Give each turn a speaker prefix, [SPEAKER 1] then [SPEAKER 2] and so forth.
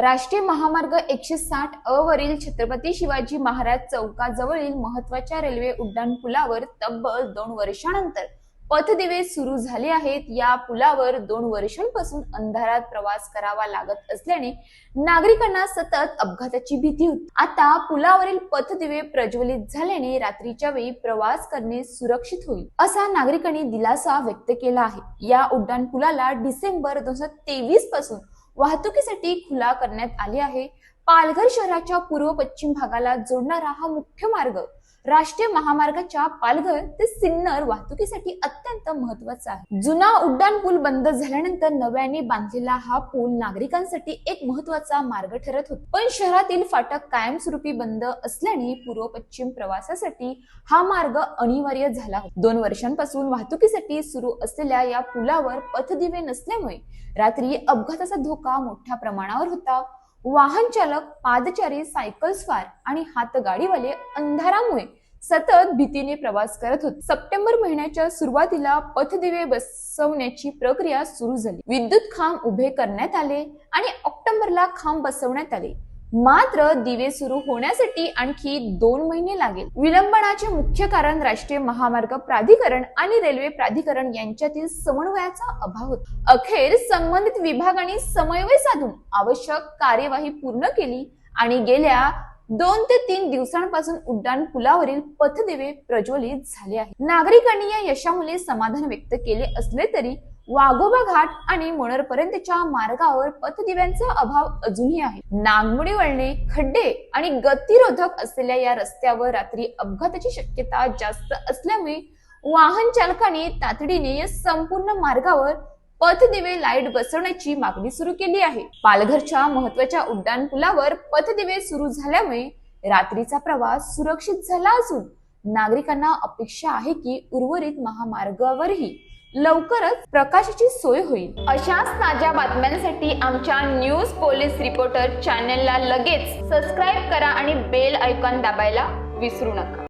[SPEAKER 1] राष्ट्रीय महामार्ग एकशे साठ अ वरील छत्रपती शिवाजी महाराज चौकाजवळील महत्त्वाच्या रेल्वे उड्डाण पुलावर तब्बल दोन वर्षानंतर पथदिवे सुरू झाले आहेत. या पुलावर दोन वर्षांपासून अंधारात प्रवास करावा लागत असल्याने नागरिकांना सतत अपघाताची भीती होती. आता पुलावरील पथदिवे प्रज्वलित झाल्याने रात्रीच्या वेळी प्रवास करणे सुरक्षित होईल असा नागरिकांनी दिलासा व्यक्त केला आहे. या उड्डाण पुलाला डिसेंबर दोन हजार तेवीसपासून वाहतुकीसाठी खुला करण्यात आले आहे. पालघर शहराच्या पूर्व पश्चिम भागाला जोडणारा हा मुख्य मार्ग राष्ट्रीय महामार्गाच्या पालघर ते सिन्नर वाहतुकीसाठी अत्यंत महत्त्वाचा आहे. जुना उड्डाण पूल बंद झाल्यानंतर नव्याने बांधलेला हा पूल नागरिकांसाठी एक महत्त्वाचा मार्ग ठरत होता. पण शहरातील फाटक कायमस्वरूपी बंद असल्याने पूर्व पश्चिम प्रवासासाठी हा मार्ग अनिवार्य झाला होता. दोन वर्षांपासून वाहतुकीसाठी सुरू असलेल्या या पुलावर पथदिवे नसल्यामुळे रात्री अपघाताचा धोका मोठ्या प्रमाणावर होता. वाहन चालक पादचारी सायकल स्वार आणि हातगाडीवाले अंधारामुळे सतत भीतीने प्रवास करत होते. सप्टेंबर महिन्याच्या सुरुवातीला पथदिवे बसवण्याची प्रक्रिया सुरू झाली. विद्युत खांब उभे करण्यात आले आणि ऑक्टोबरला खांब बसवण्यात आले. मात्र दिवे सुरू होण्यासाठी आणखी दोन महिने लागेल. विलंबनाचे मुख्य कारण राष्ट्रीय महामार्ग प्राधिकरण आणि रेल्वे प्राधिकरण यांच्यातील समन्वयाचा अभाव होता. अखेर संबंधित विभागाने समन्वय साधून आवश्यक कार्यवाही पूर्ण केली आणि गेल्या दोन ते तीन दिवसांपासून उड्डाण पुलावरील पथदिवे प्रज्वलित झाले आहेत. नागरिकांनी या यशामुळे समाधान व्यक्त केले असले तरी वाघोबा घाट आणि मोनरपर्यंतच्या मार्गावर पथदिव्यांचा अभाव अजूनही आहे. नागमोडी वळणे खड्डे आणि गतिरोधक असलेल्या या रस्त्यावर रात्री अपघाताची शक्यता जास्त असल्यामुळे वाहन चालकाने तातडीने या संपूर्ण मार्गावर पथदिवे लाइट बसवण्याची मागणी सुरू केली आहे. पालघरच्या महत्त्वाच्या उड्डाण पुलावर पथदिवे सुरू झाल्यामुळे रात्रीचा प्रवास सुरक्षित झाला असून नागरिकांना अपेक्षा आहे की उर्वरित महामार्गावरही लवकरच प्रकाशाची सोय होईल. अशाच ताज्या बातम्यांसाठी आमच्या न्यूज पोलीस रिपोर्टर चॅनेलला लगेच सबस्क्राईब करा आणि बेल ऐकॉन दाबायला विसरू नका.